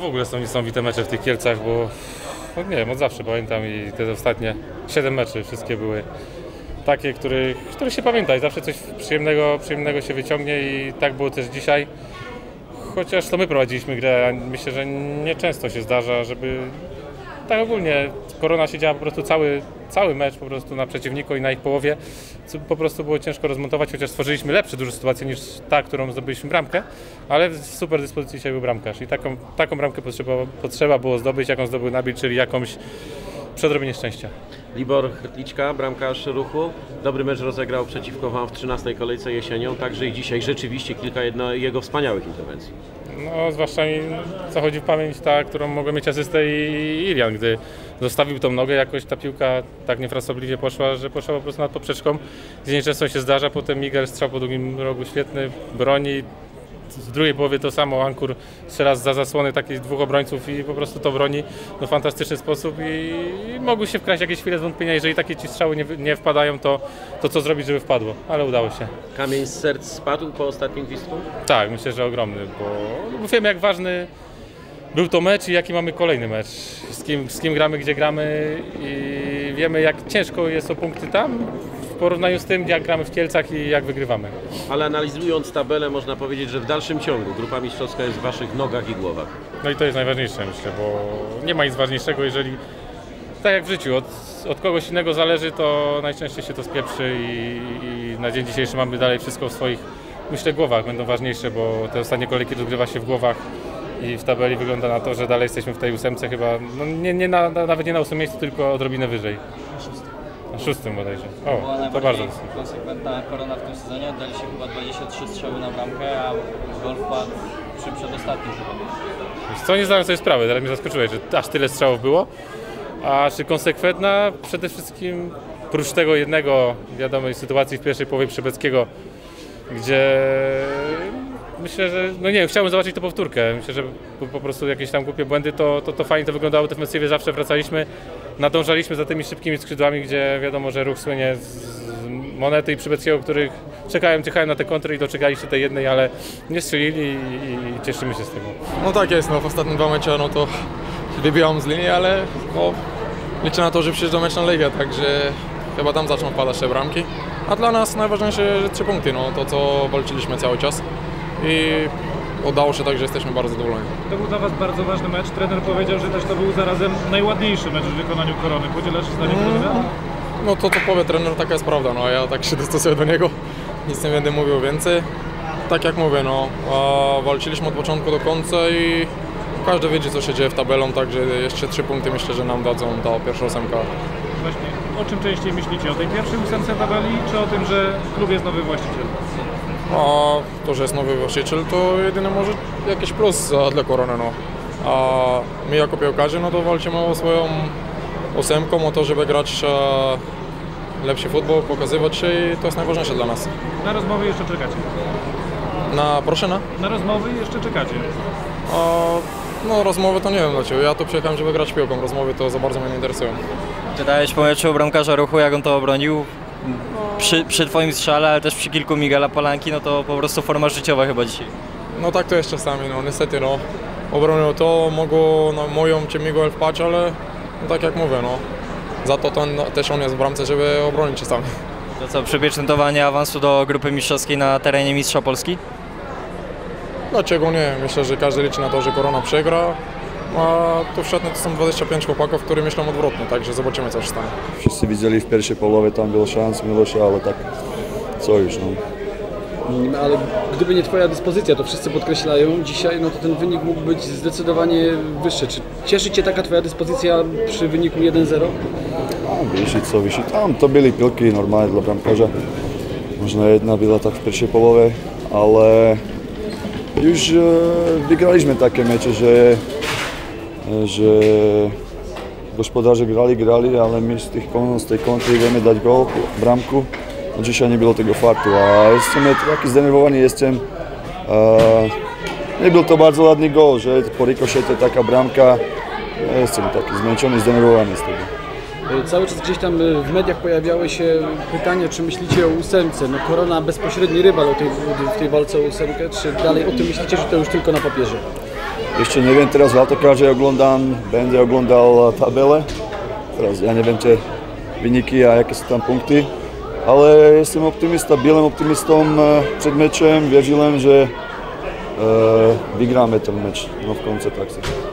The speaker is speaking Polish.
W ogóle są niesamowite mecze w tych Kielcach, bo no nie wiem, od zawsze pamiętam i te ostatnie 7 meczy wszystkie były takie, których, które się pamięta i zawsze coś przyjemnego, przyjemnego się wyciągnie i tak było też dzisiaj. Chociaż to my prowadziliśmy grę, a myślę, że nieczęsto się zdarza, żeby tak ogólnie korona siedziała po prostu cały, cały mecz po prostu na przeciwniku i na ich połowie, po prostu było ciężko rozmontować, chociaż stworzyliśmy lepsze dużo sytuacje niż ta, którą zdobyliśmy bramkę, ale w super dyspozycji dzisiaj był bramkarz i taką, taką bramkę potrzeba, potrzeba było zdobyć, jaką zdobył Nabil, czyli jakąś przedrobienie szczęścia. Libor Hrtliczka, bramkarz ruchu. Dobry mecz rozegrał przeciwko Wam w 13 kolejce jesienią, także i dzisiaj rzeczywiście kilka jedno, jego wspaniałych interwencji. No, zwłaszcza mi zachodzi w pamięć ta, którą mogłem mieć asystę i Ilian, gdy zostawił tą nogę, jakoś ta piłka tak niefrasobliwie poszła, że poszła po prostu nad poprzeczką, gdzie nieczęsto się zdarza, potem Miguel strzał po drugim rogu świetny, broni, w drugiej połowie to samo, Ankur strzela za zasłony takich dwóch obrońców i po prostu to broni w fantastyczny sposób i, i mogły się wkraść jakieś chwile zwątpienia, jeżeli takie ci strzały nie, nie wpadają, to, to co zrobić, żeby wpadło, ale udało się. Kamień z serc spadł po ostatnim gwizdku? Tak, myślę, że ogromny, bo, bo wiemy jak ważny był to mecz i jaki mamy kolejny mecz. Z kim, z kim gramy, gdzie gramy i wiemy jak ciężko jest o punkty tam porównaniu z tym jak gramy w Kielcach i jak wygrywamy. Ale analizując tabelę można powiedzieć, że w dalszym ciągu grupa mistrzowska jest w Waszych nogach i głowach. No i to jest najważniejsze myślę, bo nie ma nic ważniejszego, jeżeli tak jak w życiu, od, od kogoś innego zależy, to najczęściej się to spieprzy i, i na dzień dzisiejszy mamy dalej wszystko w swoich, myślę, głowach będą ważniejsze, bo te ostatnie kolejki rozgrywa się w głowach i w tabeli wygląda na to, że dalej jesteśmy w tej ósemce chyba, no nie, nie na, nawet nie na ósmym miejscu, tylko odrobinę wyżej. Na szóstym bodajże. Była O, to najbardziej bardzo. konsekwentna korona w tym sezonie. Oddaliście chyba 23 strzały na bramkę, a gol wpadł przy przedostatnim chyba. Co nie zdałem sobie sprawy, teraz mnie zaskoczyłeś, że aż tyle strzałów było. A czy konsekwentna? Przede wszystkim prócz tego jednego wiadomej sytuacji w pierwszej połowie Przybeckiego, gdzie myślę, że no nie wiem, chciałbym zobaczyć tę powtórkę. Myślę, że po, po prostu jakieś tam głupie błędy, to, to, to fajnie to wyglądało w defensywie, zawsze wracaliśmy, nadążaliśmy za tymi szybkimi skrzydłami, gdzie wiadomo, że ruch słynie z Monety i Przybeckiego, których czekają, czekają na te kontry i doczekali się tej jednej, ale nie strzelili i, cieszymy się z tego. No tak jest, no w ostatnie dwa mecze no to wybijałem z linii, ale no, liczę na to, że przyjeżdża mecz na Legę, także chyba tam zaczną wpadać te bramki. A dla nas najważniejsze trzy punkty, no to co walczyliśmy cały czas i udało się tak, że jesteśmy bardzo zadowoleni. To był dla Was bardzo ważny mecz. Trener powiedział, że też to był zarazem najładniejszy mecz w wykonaniu korony. Podzielasz zdanie trenera? No to co powie trener, taka jest prawda, no ja tak się dostosuję do niego, nic nie będę mówił więcej. Tak jak mówię, no walczyliśmy od początku do końca i każdy widzi co się dzieje w tabelą, także jeszcze trzy punkty myślę, że nam dadzą ta pierwsza ósemka. Właśnie, o czym częściej myślicie? O tej pierwszej ósemce tabeli, czy o tym, że w klubie jest nowy właściciel? A to, że jest nowy właściciel, to jedynie może jakiś plus dla korony, no. A my jako piłkarze, no to walczymy o swoją ósemką, o to, żeby grać e, lepszy futbol, pokazywać się i to jest najważniejsze dla nas. Na rozmowy jeszcze czekacie. Na, proszę na? Na rozmowy jeszcze czekacie. A, no rozmowy to nie wiem dlaczego, ja tu przyjechałem, żeby grać piłką, rozmowy to za bardzo mnie nie interesują. Czytałeś po meczu bramkarza ruchu, jak on to obronił? Przy, przy Twoim strzale, ale też przy kilku Miguela Polanki, no to po prostu forma życiowa chyba dzisiaj. No tak to jest czasami, no niestety no. Obronił to, mogło no, moją czy Miguel wpaść, ale no, tak jak mówię, no. Za to, to no, też on jest w bramce, żeby obronić czasami. To co, przypieczętowanie awansu do grupy mistrzowskiej na terenie Mistrza Polski? Dlaczego nie? Myślę, że każdy liczy na to, że Korona przegra. A tu w szatni to są 25 chłopaków, którzy myślą odwrotnie, także zobaczymy co się stanie. Wszyscy widzieli w pierwszej połowie, tam był szans Miłosza, ale tak, co już, no. Mm, Ale gdyby nie Twoja dyspozycja, to wszyscy podkreślają dzisiaj, no to ten wynik mógł być zdecydowanie wyższy. Czy cieszy Cię taka Twoja dyspozycja przy wyniku 1-0? A wisi co wisi, tam to byli piłki normalnie dla bramkarza. Možno jedna byla tak w pierwszej połowie, ale już e, wygraliśmy takie mecze, że, że gospodarze grali, grali, ale my z, tych, z tej kontry wiemy dać gol, bramku. No dzisiaj nie było tego faktu, a jestem taki zdenerwowany jestem. E, nie był to bardzo ładny gol, że po rikoszecie taka bramka. Jestem taki zmęczony, zdenerwowany z tego. Y, Cały czas gdzieś tam y, w mediach pojawiały się pytania, czy myślicie o ósemce. No Korona bezpośredni rywal tej, w tej walce o ósemkę, czy dalej o tym myślicie, że to już tylko na papierze? Ešte neviem, teraz v autokáže oglądam, Bende oglądal tabele, teraz ja neviem tie vyniky a aké sú tam punkty, ale jestem optimista, byłem optimistom e, před mečem, věřím, že e, vyhráme ten meč no v konce tak si.